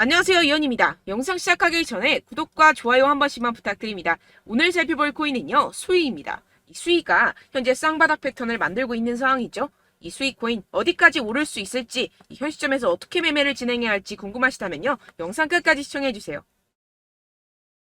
안녕하세요 이현입니다. 영상 시작하기 전에 구독과 좋아요 한 번씩만 부탁드립니다. 오늘 살펴볼 코인은요 수위입니다. 이 수위가 현재 쌍바닥 패턴을 만들고 있는 상황이죠. 이 수익 코인 어디까지 오를 수 있을지 이현 시점에서 어떻게 매매를 진행해야 할지 궁금하시다면요 영상 끝까지 시청해주세요.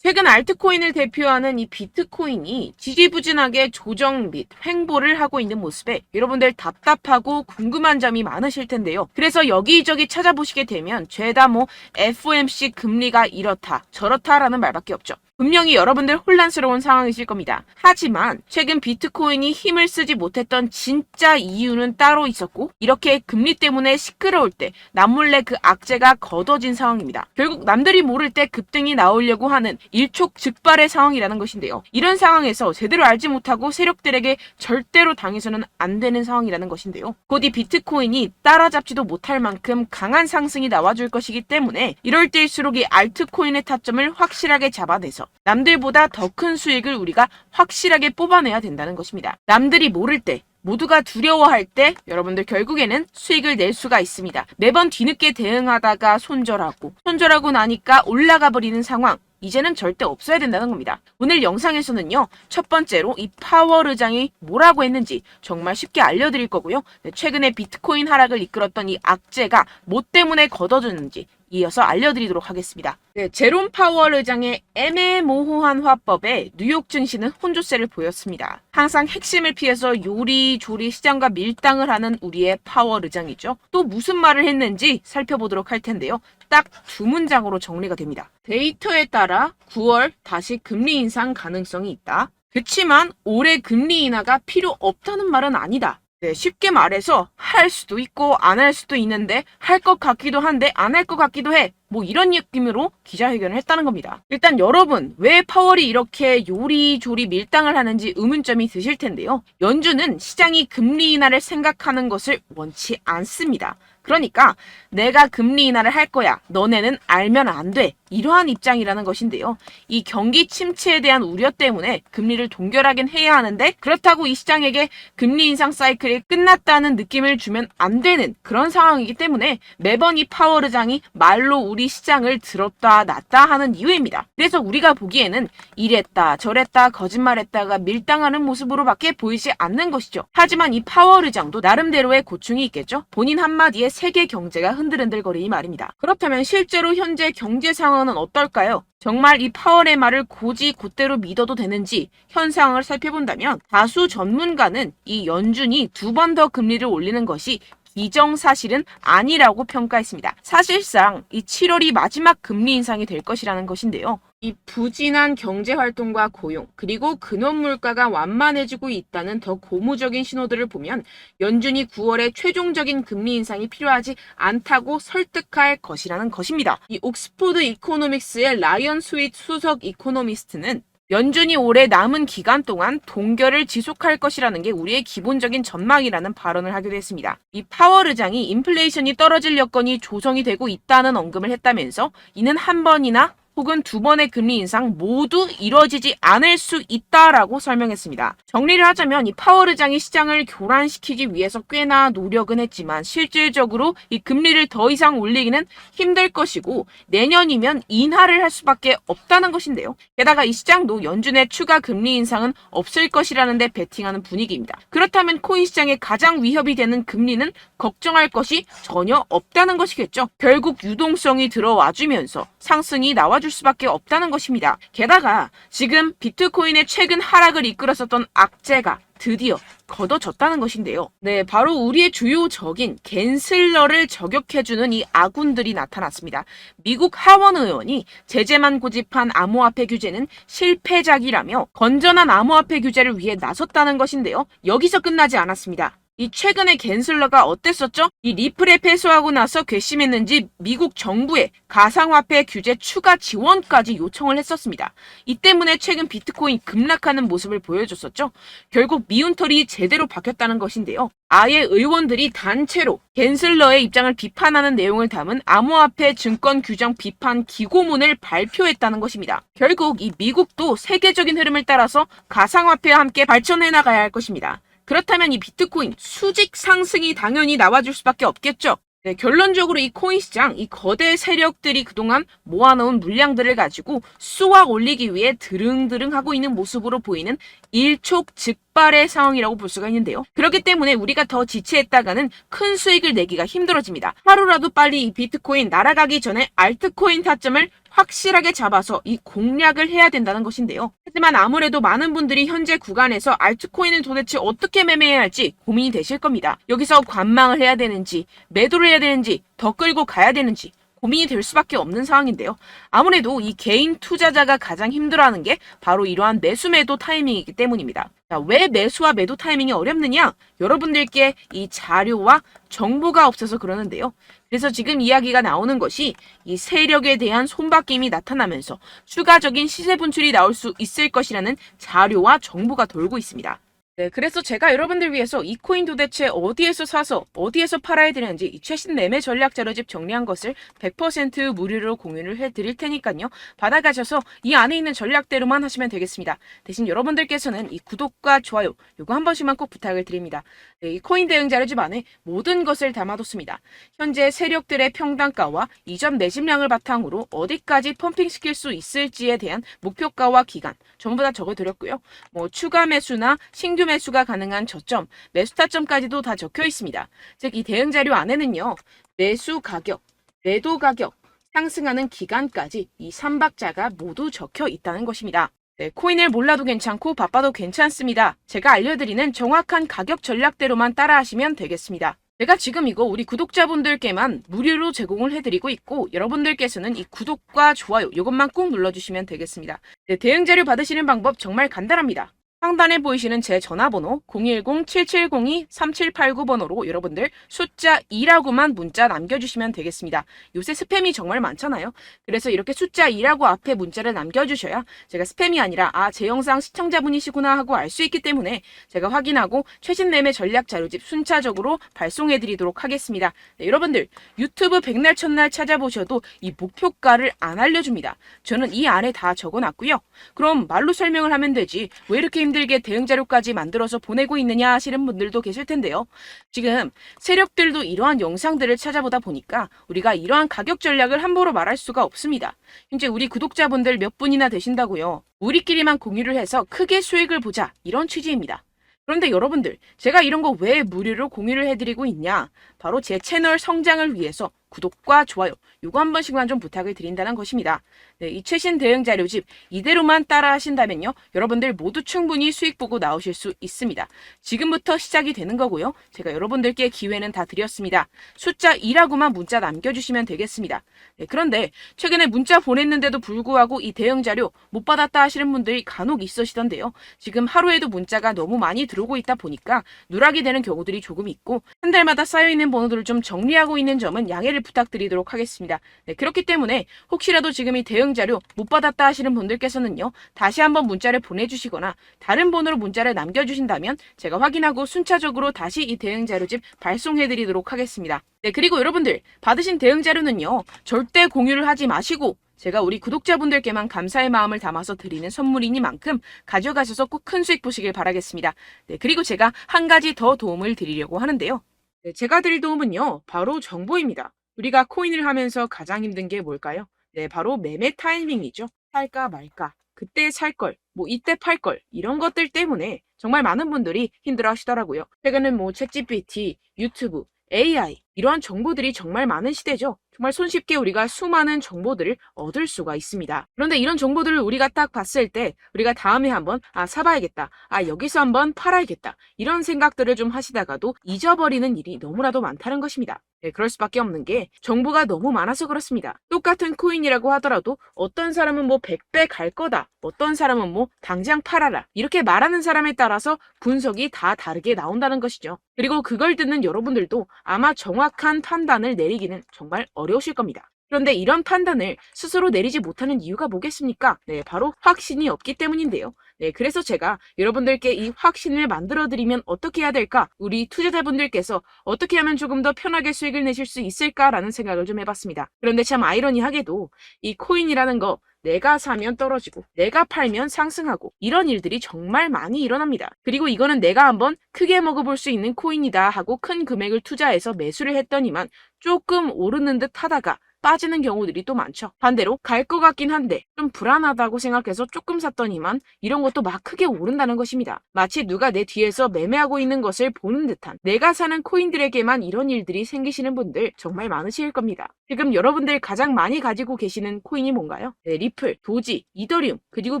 최근 알트코인을 대표하는 이 비트코인이 지지부진하게 조정 및 횡보를 하고 있는 모습에 여러분들 답답하고 궁금한 점이 많으실 텐데요. 그래서 여기저기 찾아보시게 되면 죄다 뭐 FOMC 금리가 이렇다 저렇다라는 말밖에 없죠. 분명히 여러분들 혼란스러운 상황이실 겁니다. 하지만 최근 비트코인이 힘을 쓰지 못했던 진짜 이유는 따로 있었고 이렇게 금리 때문에 시끄러울 때 남몰래 그 악재가 걷어진 상황입니다. 결국 남들이 모를 때 급등이 나오려고 하는 일촉즉발의 상황이라는 것인데요. 이런 상황에서 제대로 알지 못하고 세력들에게 절대로 당해서는 안 되는 상황이라는 것인데요. 곧 이 비트코인이 따라잡지도 못할 만큼 강한 상승이 나와줄 것이기 때문에 이럴 때일수록 이 알트코인의 타점을 확실하게 잡아내서 남들보다 더 큰 수익을 우리가 확실하게 뽑아내야 된다는 것입니다. 남들이 모를 때 모두가 두려워할 때 여러분들 결국에는 수익을 낼 수가 있습니다. 매번 뒤늦게 대응하다가 손절하고 손절하고 나니까 올라가 버리는 상황 이제는 절대 없어야 된다는 겁니다. 오늘 영상에서는요, 첫 번째로 이 파워르장이 뭐라고 했는지 정말 쉽게 알려드릴 거고요. 네, 최근에 비트코인 하락을 이끌었던 이 악재가 뭐 때문에 걷어졌는지 이어서 알려드리도록 하겠습니다. 네, 제롬 파월 의장의 애매모호한 화법에 뉴욕 증시는 혼조세를 보였습니다. 항상 핵심을 피해서 요리조리 시장과 밀당을 하는 우리의 파월 의장이죠. 또 무슨 말을 했는지 살펴보도록 할 텐데요. 딱 두 문장으로 정리가 됩니다. 데이터에 따라 9월 다시 금리 인상 가능성이 있다. 그치만 올해 금리 인하가 필요 없다는 말은 아니다. 네, 쉽게 말해서 할 수도 있고 안 할 수도 있는데 할 것 같기도 한데 안 할 것 같기도 해. 뭐 이런 느낌으로 기자회견을 했다는 겁니다. 일단 여러분 왜 파월이 이렇게 요리조리 밀당을 하는지 의문점이 드실 텐데요. 연준은 시장이 금리 인하를 생각하는 것을 원치 않습니다. 그러니까 내가 금리 인하를 할 거야. 너네는 알면 안 돼. 이러한 입장이라는 것인데요. 이 경기 침체에 대한 우려 때문에 금리를 동결하긴 해야 하는데 그렇다고 이 시장에게 금리 인상 사이클이 끝났다는 느낌을 주면 안 되는 그런 상황이기 때문에 매번 이 파월 의장이 말로 우리 시장을 들었다 놨다 하는 이유입니다. 그래서 우리가 보기에는 이랬다 저랬다 거짓말했다가 밀당하는 모습으로밖에 보이지 않는 것이죠. 하지만 이 파월 의장도 나름대로의 고충이 있겠죠. 본인 한마디에 세계 경제가 흔들흔들거리니 말입니다. 그렇다면 실제로 현재 경제 상황은 어떨까요? 정말 이 파월의 말을 고지 곧대로 믿어도 되는지 현상을 살펴본다면 다수 전문가는 이 연준이 두 번 더 금리를 올리는 것이 기정사실은 아니라고 평가했습니다. 사실상 이 7월이 마지막 금리 인상이 될 것이라는 것인데요. 이 부진한 경제 활동과 고용, 그리고 근원 물가가 완만해지고 있다는 더 고무적인 신호들을 보면 연준이 9월에 최종적인 금리 인상이 필요하지 않다고 설득할 것이라는 것입니다. 이 옥스포드 이코노믹스의 라이언 스윗 수석 이코노미스트는 연준이 올해 남은 기간 동안 동결을 지속할 것이라는 게 우리의 기본적인 전망이라는 발언을 하기도 했습니다. 이 파월 의장이 인플레이션이 떨어질 여건이 조성이 되고 있다는 언급을 했다면서 이는 한 번이나 혹은 두 번의 금리 인상 모두 이뤄지지 않을 수 있다라고 설명했습니다. 정리를 하자면 이 파월 의장이 시장을 교란시키기 위해서 꽤나 노력은 했지만 실질적으로 이 금리를 더 이상 올리기는 힘들 것이고 내년이면 인하를 할 수밖에 없다는 것인데요. 게다가 이 시장도 연준의 추가 금리 인상은 없을 것이라는데 베팅하는 분위기입니다. 그렇다면 코인 시장에 가장 위협이 되는 금리는 걱정할 것이 전혀 없다는 것이겠죠. 결국 유동성이 들어와주면서 상승이 나와줄 수밖에 없다는 것입니다. 게다가 지금 비트코인의 최근 하락을 이끌었었던 악재가 드디어 걷어졌다는 것인데요. 네, 바로 우리의 주요 적인 겐슬러를 저격해주는 이 아군들이 나타났습니다. 미국 하원 의원이 제재만 고집한 암호화폐 규제는 실패작이라며 건전한 암호화폐 규제를 위해 나섰다는 것인데요. 여기서 끝나지 않았습니다. 이 최근에 겐슬러가 어땠었죠? 이 리플에 패소하고 나서 괘씸했는지 미국 정부에 가상화폐 규제 추가 지원까지 요청을 했었습니다. 이 때문에 최근 비트코인 급락하는 모습을 보여줬었죠. 결국 미운털이 제대로 박혔다는 것인데요. 아예 의원들이 단체로 겐슬러의 입장을 비판하는 내용을 담은 암호화폐 증권 규정 비판 기고문을 발표했다는 것입니다. 결국 이 미국도 세계적인 흐름을 따라서 가상화폐와 함께 발전해 나가야 할 것입니다. 그렇다면 이 비트코인 수직 상승이 당연히 나와줄 수밖에 없겠죠. 네, 결론적으로 이 코인 시장, 이 거대 세력들이 그동안 모아놓은 물량들을 가지고 수확 올리기 위해 드릉드릉 하고 있는 모습으로 보이는 일촉즉발 의 상황이라고 볼 수가 있는데요. 그렇기 때문에 우리가 더 지체했다가는 큰 수익을 내기가 힘들어집니다. 하루라도 빨리 이 비트코인 날아가기 전에 알트코인 타점을 확실하게 잡아서 이 공략을 해야 된다는 것인데요. 하지만 아무래도 많은 분들이 현재 구간에서 알트코인을 도대체 어떻게 매매해야 할지 고민이 되실 겁니다. 여기서 관망을 해야 되는지, 매도를 해야 되는지, 더 끌고 가야 되는지, 고민이 될 수밖에 없는 상황인데요. 아무래도 이 개인 투자자가 가장 힘들어하는 게 바로 이러한 매수 매도 타이밍이기 때문입니다. 자, 왜 매수와 매도 타이밍이 어렵느냐? 여러분들께 이 자료와 정보가 없어서 그러는데요. 그래서 지금 이야기가 나오는 것이 이 세력에 대한 손바뀜이 나타나면서 추가적인 시세 분출이 나올 수 있을 것이라는 자료와 정보가 돌고 있습니다. 네, 그래서 제가 여러분들 위해서 이 코인 도대체 어디에서 사서 어디에서 팔아야 되는지 이 최신 매매 전략 자료집 정리한 것을 100% 무료로 공유를 해 드릴 테니까요. 받아가셔서 이 안에 있는 전략대로만 하시면 되겠습니다. 대신 여러분들께서는 이 구독과 좋아요 요거 한 번씩만 꼭 부탁을 드립니다. 네, 이 코인 대응 자료집 안에 모든 것을 담아뒀습니다. 현재 세력들의 평단가와 이전 매집량을 바탕으로 어디까지 펌핑시킬 수 있을지에 대한 목표가와 기간 전부 다 적어드렸고요. 뭐 추가 매수나 신규 매수가 가능한 저점, 매수 타점까지도 다 적혀 있습니다. 즉 이 대응 자료 안에는요. 매수 가격, 매도 가격, 상승하는 기간까지 이 3박자가 모두 적혀 있다는 것입니다. 네, 코인을 몰라도 괜찮고 바빠도 괜찮습니다. 제가 알려드리는 정확한 가격 전략대로만 따라하시면 되겠습니다. 제가 지금 이거 우리 구독자분들께만 무료로 제공을 해드리고 있고 여러분들께서는 이 구독과 좋아요 이것만 꼭 눌러주시면 되겠습니다. 네, 대응 자료 받으시는 방법 정말 간단합니다. 상단에 보이시는 제 전화번호 010-7702-3789번호로 여러분들 숫자 2라고만 문자 남겨주시면 되겠습니다. 요새 스팸이 정말 많잖아요. 그래서 이렇게 숫자 2라고 앞에 문자를 남겨주셔야 제가 스팸이 아니라 아, 제 영상 시청자분이시구나 하고 알 수 있기 때문에 제가 확인하고 최신 매매 전략 자료집 순차적으로 발송해드리도록 하겠습니다. 네, 여러분들 유튜브 백날 첫날 찾아보셔도 이 목표가를 안 알려줍니다. 저는 이 안에 다 적어놨고요. 그럼 말로 설명을 하면 되지 왜 이렇게 힘들게 대응 자료까지 만들어서 보내고 있느냐 하시는 분들도 계실 텐데요. 지금 세력들도 이러한 영상들을 찾아보다 보니까 우리가 이러한 가격 전략을 함부로 말할 수가 없습니다. 현재 우리 구독자분들 몇 분이나 되신다고요. 우리끼리만 공유를 해서 크게 수익을 보자 이런 취지입니다. 그런데 여러분들, 제가 이런 거 왜 무료로 공유를 해드리고 있냐? 바로 제 채널 성장을 위해서 구독과 좋아요, 요거 한 번씩만 좀 부탁을 드린다는 것입니다. 네, 이 최신 대응 자료집 이대로만 따라 하신다면요. 여러분들 모두 충분히 수익 보고 나오실 수 있습니다. 지금부터 시작이 되는 거고요. 제가 여러분들께 기회는 다 드렸습니다. 숫자 2라고만 문자 남겨주시면 되겠습니다. 네, 그런데 최근에 문자 보냈는데도 불구하고 이 대응 자료 못 받았다 하시는 분들이 간혹 있으시던데요. 지금 하루에도 문자가 너무 많이 들어오고 있다 보니까 누락이 되는 경우들이 조금 있고 한 달마다 쌓여있는 번호들을 좀 정리하고 있는 점은 양해를 부탁드리도록 하겠습니다. 네, 그렇기 때문에 혹시라도 지금 이 대응 자료 못 받았다 하시는 분들께서는요. 다시 한번 문자를 보내주시거나 다른 번호로 문자를 남겨주신다면 제가 확인하고 순차적으로 다시 이 대응 자료집 발송해드리도록 하겠습니다. 네, 그리고 여러분들 받으신 대응 자료는요. 절대 공유를 하지 마시고 제가 우리 구독자분들께만 감사의 마음을 담아서 드리는 선물이니만큼 가져가셔서 꼭 큰 수익 보시길 바라겠습니다. 네, 그리고 제가 한 가지 더 도움을 드리려고 하는데요. 네, 제가 드릴 도움은요, 바로 정보입니다. 우리가 코인을 하면서 가장 힘든 게 뭘까요? 네, 바로 매매 타이밍이죠. 살까 말까. 그때 살 걸, 뭐 이때 팔 걸, 이런 것들 때문에 정말 많은 분들이 힘들어 하시더라고요. 최근은 뭐 챗GPT, 유튜브, AI, 이러한 정보들이 정말 많은 시대죠. 정말 손쉽게 우리가 수많은 정보들을 얻을 수가 있습니다. 그런데 이런 정보들을 우리가 딱 봤을 때 우리가 다음에 한번 아 사봐야겠다. 아 여기서 한번 팔아야겠다. 이런 생각들을 좀 하시다가도 잊어버리는 일이 너무나도 많다는 것입니다. 네, 그럴 수밖에 없는 게 정보가 너무 많아서 그렇습니다. 똑같은 코인이라고 하더라도 어떤 사람은 뭐 100배 갈 거다. 어떤 사람은 뭐 당장 팔아라. 이렇게 말하는 사람에 따라서 분석이 다 다르게 나온다는 것이죠. 그리고 그걸 듣는 여러분들도 아마 정확한 판단을 내리기는 정말 어 려우실 겁니다. 그런데 이런 판단을 스스로 내리지 못하는 이유가 뭐겠습니까? 네, 바로 확신이 없기 때문인데요. 네, 그래서 제가 여러분들께 이 확신을 만들어드리면 어떻게 해야 될까? 우리 투자자분들께서 어떻게 하면 조금 더 편하게 수익을 내실 수 있을까라는 생각을 좀 해봤습니다. 그런데 참 아이러니하게도 이 코인이라는 거, 내가 사면 떨어지고 내가 팔면 상승하고 이런 일들이 정말 많이 일어납니다. 그리고 이거는 내가 한번 크게 먹어볼 수 있는 코인이다 하고 큰 금액을 투자해서 매수를 했더니만 조금 오르는 듯 하다가 빠지는 경우들이 또 많죠. 반대로 갈 것 같긴 한데 좀 불안하다고 생각해서 조금 샀더니만 이런 것도 막 크게 오른다는 것입니다. 마치 누가 내 뒤에서 매매하고 있는 것을 보는 듯한 내가 사는 코인들에게만 이런 일들이 생기시는 분들 정말 많으실 겁니다. 지금 여러분들 가장 많이 가지고 계시는 코인이 뭔가요? 네, 리플, 도지, 이더리움, 그리고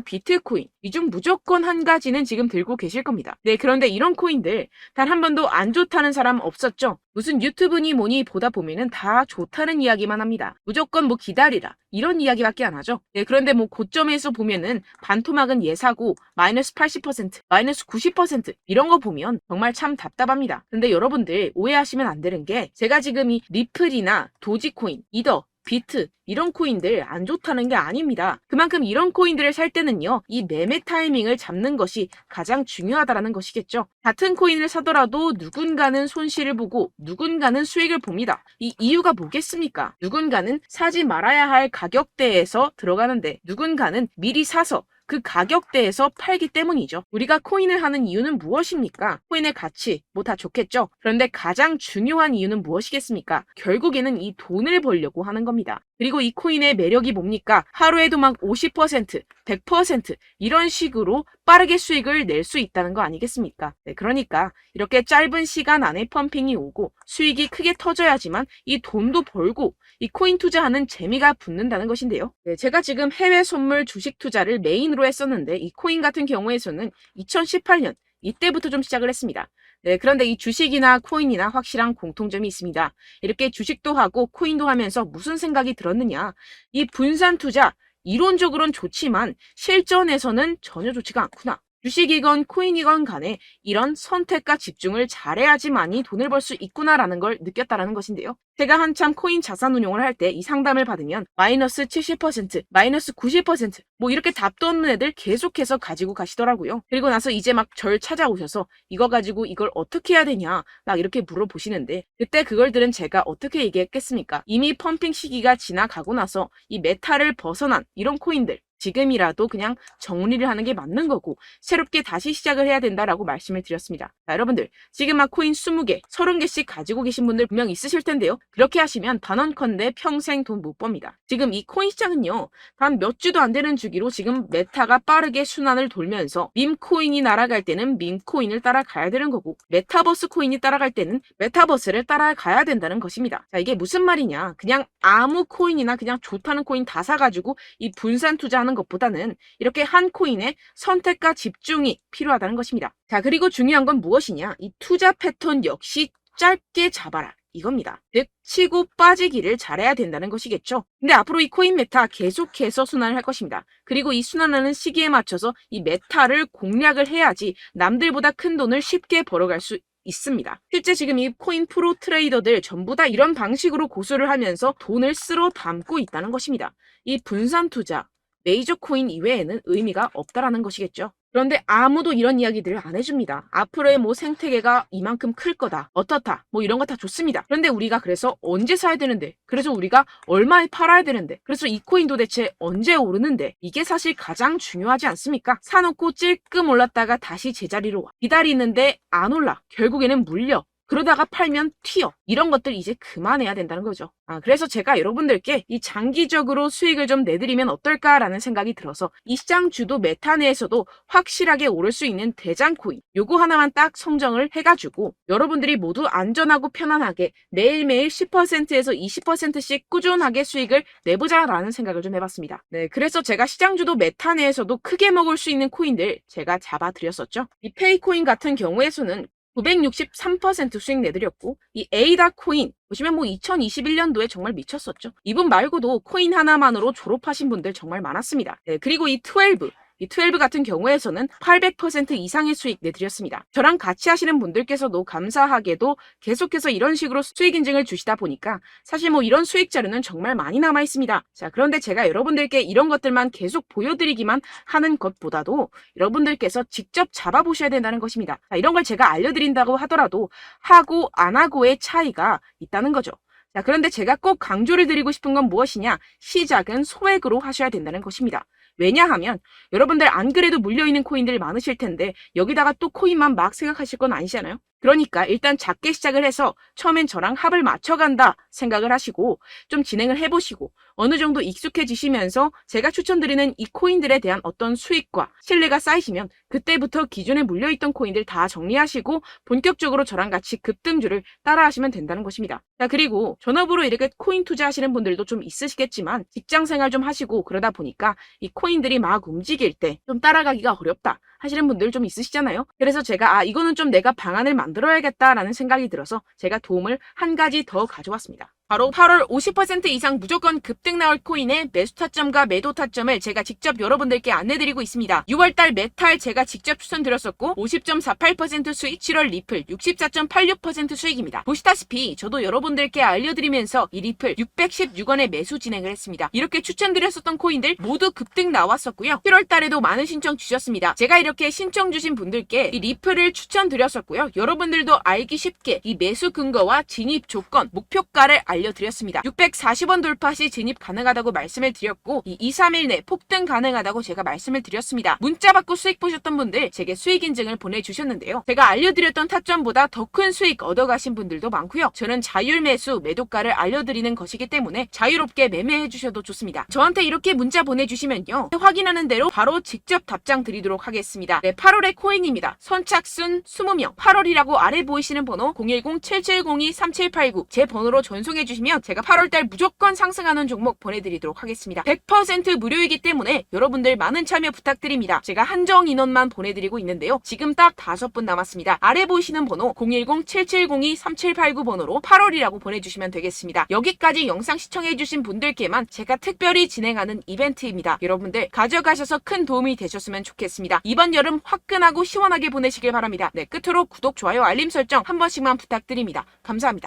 비트코인. 이 중 무조건 한 가지는 지금 들고 계실 겁니다. 네, 그런데 이런 코인들 단 한 번도 안 좋다는 사람 없었죠? 무슨 유튜브니 뭐니 보다 보면은 다 좋다는 이야기만 합니다. 무조건 뭐 기다리라. 이런 이야기밖에 안 하죠. 네, 그런데 뭐 고점에서 보면은 반토막은 예사고 마이너스 80%, 마이너스 90% 이런 거 보면 정말 참 답답합니다. 근데 여러분들 오해하시면 안 되는 게 제가 지금 이 리플이나 도지코인, 이더, 비트 이런 코인들 안 좋다는 게 아닙니다. 그만큼 이런 코인들을 살 때는요, 이 매매 타이밍을 잡는 것이 가장 중요하다라는 것이겠죠. 같은 코인을 사더라도 누군가는 손실을 보고 누군가는 수익을 봅니다. 이 이유가 뭐겠습니까? 누군가는 사지 말아야 할 가격대에서 들어가는데 누군가는 미리 사서 그 가격대에서 팔기 때문이죠. 우리가 코인을 하는 이유는 무엇입니까? 코인의 가치, 뭐 다 좋겠죠? 그런데 가장 중요한 이유는 무엇이겠습니까? 결국에는 이 돈을 벌려고 하는 겁니다. 그리고 이 코인의 매력이 뭡니까? 하루에도 막 50%, 100% 이런 식으로 빠르게 수익을 낼 수 있다는 거 아니겠습니까? 네, 그러니까 이렇게 짧은 시간 안에 펌핑이 오고 수익이 크게 터져야지만 이 돈도 벌고 이 코인 투자하는 재미가 붙는다는 것인데요. 네, 제가 지금 해외 선물 주식 투자를 메인으로 했었는데 이 코인 같은 경우에서는 2018년 이때부터 좀 시작을 했습니다. 네, 그런데 이 주식이나 코인이나 확실한 공통점이 있습니다. 이렇게 주식도 하고 코인도 하면서 무슨 생각이 들었느냐? 이 분산 투자 이론적으로는 좋지만 실전에서는 전혀 좋지가 않구나. 주식이건 코인이건 간에 이런 선택과 집중을 잘해야지만이 돈을 벌 수 있구나라는 걸 느꼈다라는 것인데요. 제가 한참 코인 자산 운용을 할 때 이 상담을 받으면 마이너스 70%, 마이너스 90%뭐 이렇게 답도 없는 애들 계속해서 가지고 가시더라고요. 그리고 나서 이제 막 절 찾아오셔서 이거 가지고 이걸 어떻게 해야 되냐 막 이렇게 물어보시는데 그때 그걸 들은 제가 어떻게 얘기했겠습니까? 이미 펌핑 시기가 지나가고 나서 이 메타를 벗어난 이런 코인들 지금이라도 그냥 정리를 하는 게 맞는 거고 새롭게 다시 시작을 해야 된다라고 말씀을 드렸습니다. 자, 여러분들 지금 막 코인 20개, 30개씩 가지고 계신 분들 분명 있으실 텐데요. 그렇게 하시면 단언컨대 평생 돈 못 법니다. 지금 이 코인 시장은요. 단 몇 주도 안 되는 주기로 지금 메타가 빠르게 순환을 돌면서 밈코인이 날아갈 때는 밈코인을 따라가야 되는 거고 메타버스 코인이 따라갈 때는 메타버스를 따라가야 된다는 것입니다. 자, 이게 무슨 말이냐? 그냥 아무 코인이나 그냥 좋다는 코인 다 사가지고 이 분산 투자하는 것보다는 이렇게 한 코인에 선택과 집중이 필요하다는 것입니다. 자, 그리고 중요한 건 무엇이냐? 이 투자 패턴 역시 짧게 잡아라. 이겁니다. 즉, 치고 빠지기를 잘해야 된다는 것이겠죠. 근데 앞으로 이 코인 메타 계속해서 순환을 할 것입니다. 그리고 이 순환하는 시기에 맞춰서 이 메타를 공략을 해야지 남들보다 큰 돈을 쉽게 벌어갈 수 있습니다. 실제 지금 이 코인 프로 트레이더들 전부 다 이런 방식으로 고수를 하면서 돈을 쓸어 담고 있다는 것입니다. 이 분산 투자, 메이저 코인 이외에는 의미가 없다라는 것이겠죠. 그런데 아무도 이런 이야기들을 안 해줍니다. 앞으로의 뭐 생태계가 이만큼 클 거다. 어떻다. 뭐 이런 거 다 좋습니다. 그런데 우리가 그래서 언제 사야 되는데? 그래서 우리가 얼마에 팔아야 되는데? 그래서 이 코인 도대체 언제 오르는데? 이게 사실 가장 중요하지 않습니까? 사놓고 찔끔 올랐다가 다시 제자리로 와. 기다리는데 안 올라. 결국에는 물려. 그러다가 팔면 튀어. 이런 것들 이제 그만해야 된다는 거죠. 아, 그래서 제가 여러분들께 이 장기적으로 수익을 좀 내드리면 어떨까라는 생각이 들어서 이 시장 주도 메타 내에서도 확실하게 오를 수 있는 대장 코인 요거 하나만 딱 성정을 해가지고 여러분들이 모두 안전하고 편안하게 매일매일 10%에서 20%씩 꾸준하게 수익을 내보자라는 생각을 좀 해봤습니다. 네, 그래서 제가 시장 주도 메타 내에서도 크게 먹을 수 있는 코인들 제가 잡아드렸었죠. 이 페이코인 같은 경우에서는 963% 수익 내드렸고 이 에이다 코인 보시면 뭐 2021년도에 정말 미쳤었죠. 이분 말고도 코인 하나만으로 졸업하신 분들 정말 많았습니다. 네, 그리고 이 12, 이 12 같은 경우에서는 800% 이상의 수익 내드렸습니다. 저랑 같이 하시는 분들께서도 감사하게도 계속해서 이런 식으로 수익 인증을 주시다 보니까 사실 뭐 이런 수익 자료는 정말 많이 남아 있습니다. 자, 그런데 제가 여러분들께 이런 것들만 계속 보여드리기만 하는 것보다도 여러분들께서 직접 잡아보셔야 된다는 것입니다. 자, 이런 걸 제가 알려드린다고 하더라도 하고 안 하고의 차이가 있다는 거죠. 자, 그런데 제가 꼭 강조를 드리고 싶은 건 무엇이냐? 시작은 소액으로 하셔야 된다는 것입니다. 왜냐하면 여러분들 안 그래도 물려있는 코인들 많으실 텐데 여기다가 또 코인만 막 생각하실 건 아니잖아요. 그러니까 일단 작게 시작을 해서 처음엔 저랑 합을 맞춰간다 생각을 하시고 좀 진행을 해보시고 어느 정도 익숙해지시면서 제가 추천드리는 이 코인들에 대한 어떤 수익과 신뢰가 쌓이시면 그때부터 기존에 물려있던 코인들 다 정리하시고 본격적으로 저랑 같이 급등주를 따라하시면 된다는 것입니다. 자, 그리고 전업으로 이렇게 코인 투자하시는 분들도 좀 있으시겠지만 직장 생활 좀 하시고 그러다 보니까 이 코인들이 막 움직일 때 좀 따라가기가 어렵다 하시는 분들 좀 있으시잖아요. 그래서 제가 아, 이거는 좀 내가 방안을 만 들어야겠다라는 생각이 들어서 제가 도움을 한 가지 더 가져왔습니다. 바로 8월 50% 이상 무조건 급등 나올 코인의 매수 타점과 매도 타점을 제가 직접 여러분들께 안내드리고 있습니다. 6월달 메탈 제가 직접 추천드렸었고 50.48% 수익, 7월 리플 64.86% 수익입니다. 보시다시피 저도 여러분들께 알려드리면서 이 리플 616원에 매수 진행을 했습니다. 이렇게 추천드렸었던 코인들 모두 급등 나왔었고요. 7월달에도 많은 신청 주셨습니다. 제가 이렇게 신청 주신 분들께 이 리플을 추천드렸었고요. 여러분들도 알기 쉽게 이 매수 근거와 진입 조건, 목표가를 알 려드렸습니다. 640원 돌파 시 진입 가능하다고 말씀을 드렸고 이 2, 3일 내 폭등 가능하다고 제가 말씀을 드렸습니다. 문자 받고 수익 보셨던 분들 제게 수익 인증을 보내주셨는데요. 제가 알려드렸던 타점보다 더 큰 수익 얻어가신 분들도 많고요. 저는 자율 매수 매도가를 알려드리는 것이기 때문에 자유롭게 매매해 주셔도 좋습니다. 저한테 이렇게 문자 보내주시면요. 확인하는 대로 바로 직접 답장 드리도록 하겠습니다. 네, 8월의 코인입니다. 선착순 20명. 8월이라고 아래 보이시는 번호 010-7702-3789 제 번호로 전송해 주시면 제가 8월달 무조건 상승하는 종목 보내드리도록 하겠습니다. 100% 무료이기 때문에 여러분들 많은 참여 부탁드립니다. 제가 한정 인원만 보내드리고 있는데요. 지금 딱 다섯 분 남았습니다. 아래 보이시는 번호 010-7702-3789 번호로 8월이라고 보내주시면 되겠습니다. 여기까지 영상 시청해주신 분들께만 제가 특별히 진행하는 이벤트입니다. 여러분들 가져가셔서 큰 도움이 되셨으면 좋겠습니다. 이번 여름 화끈하고 시원하게 보내시길 바랍니다. 네, 끝으로 구독, 좋아요, 알림 설정 한 번씩만 부탁드립니다. 감사합니다.